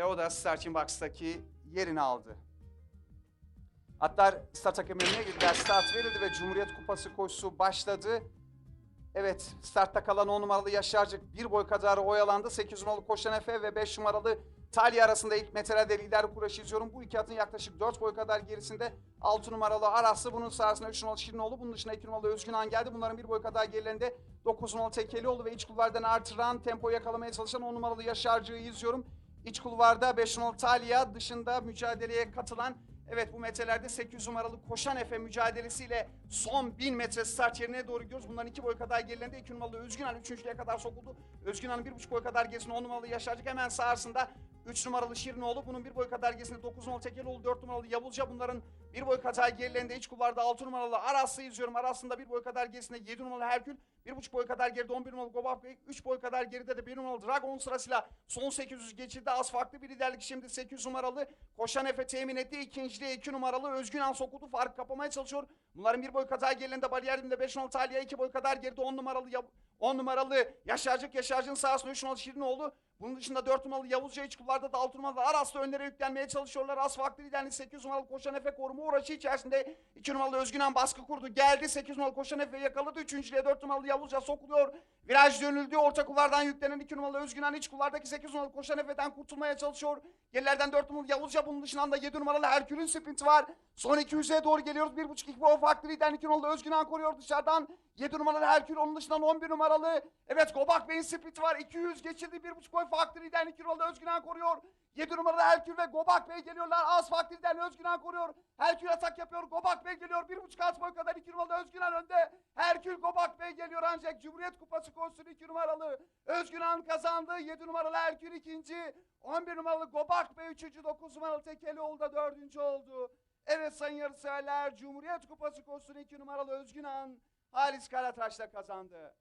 Ve o da starting box'taki yerini aldı. Atlar start hakemlerine girdiler. Start verildi ve Cumhuriyet Kupası koşusu başladı. Evet, startta kalan 10 numaralı Yaşarcık bir boy kadar oyalandı. 8 numaralı Koşan Efe ve 5 numaralı Talya arasında ilk metrelerde lider kuraşı izliyorum. Bu iki atın yaklaşık 4 boy kadar gerisinde 6 numaralı Araslı. Bunun sahasında 3 numaralı Şirinoğlu. Bunun dışında 2 numaralı Özgünan geldi. Bunların bir boy kadar gerilerinde 9 numaralı Tekelioğlu ve iç kulvardan artıran tempoyu yakalamaya çalışan 10 numaralı Yaşarcık'ı izliyorum. İç kulvarda 5 numaralı Talya dışında mücadeleye katılan Evet bu metrelerde 800 numaralı Koşan Efe mücadelesiyle son 1000 metre start yerine doğru gidiyoruz. Bunların iki boy kadar gerilerinde 2 numaralı Özgünan üçüncülüğe kadar sokuldu. Özgünan'ın bir buçuk boy kadar gerisinde 10 numaralı Yaşarcık hemen sağırsında 3 numaralı Şirinoğlu. Bunun bir boy kadar gerisinde 9 numaralı Tekelioğlu, 4 numaralı Yavulca. Bunların bir boy kadar gerilerinde iç kulvarda 6 numaralı Aras'ı izliyorum. Aras'ın da bir boy kadar gerisinde 7 numaralı Herkül. Bir buçuk boy kadar geride 11 numaralı Gobap Bey. 3 boy kadar geride de 1 numaralı Dragon sırasıyla son 800 geçildi. Az farklı bir liderlik şimdi 800 numaralı. Koşan Efe temin etti. İkinciliğe 2 numaralı Özgünan sokuldu. Fark kapamaya çalışıyor. Bunların bir boy kadar gerilerinde bariyer dibinde 5 numaralı Talya. 2 boy kadar geride 10 numaralı Yav- 10 numaralı Yaşarcık. Yaşarcık'ın sahasında 3 numaralı Şirinoğlu. Bunun dışında 4 numaralı Yavuzca iç kulvarda da 6 numaralı Aras'ta önlere yüklenmeye çalışıyorlar. Az farklı liderlik 8 numaralı Koşan Efe koruma uğraşı içerisinde 2 numaralı Özgünen baskı kurdu. Geldi 8 numaralı Koşan Efe yakaladı. 3. 4 numaralı Yavuzca sokuluyor. Viraj dönüldü. Orta kulvardan yüklenen 2 numaralı Özgünen iç kulvardaki 8 numaralı Koşan Efe'den kurtulmaya çalışıyor. Gerilerden 4 numaralı Yavuzca bunun dışında da 7 numaralı Herkül'ün sprinti var. Son 200'e doğru geliyoruz. 1.5-2 boy farklı lider 2 numaralı Özgünen koruyor dışarıdan. 7 numaralı Herkül onun dışından 11 numaralı. Evet Gobak Bey'in sprinti var. 200 geçildi. 1.5 boy farklı lider 2 numaralı Özgünen koruyor. 7 numaralı Herkül ve Gobak Bey geliyorlar. Az lider Özgünen koruyor. Herkül atak yapıyor. Gobak Bey geliyor. 1.5 alt boy kadar 2 numaralı Özgünen önde. Herkül Gobak Bey geliyor ancak Cumhuriyet Kupası koşusunu 2 numaralı. Özgünen kazandı. 7 numaralı Herkül ikinci. 11 numaralı Gobak Bey üçüncü. 9 numaralı Tekelioğlu da dördüncü oldu. Evet sayın yarışseverler Cumhuriyet Kupası koşusunu 2 numaralı Özgünen Halis Karataş'la kazandı.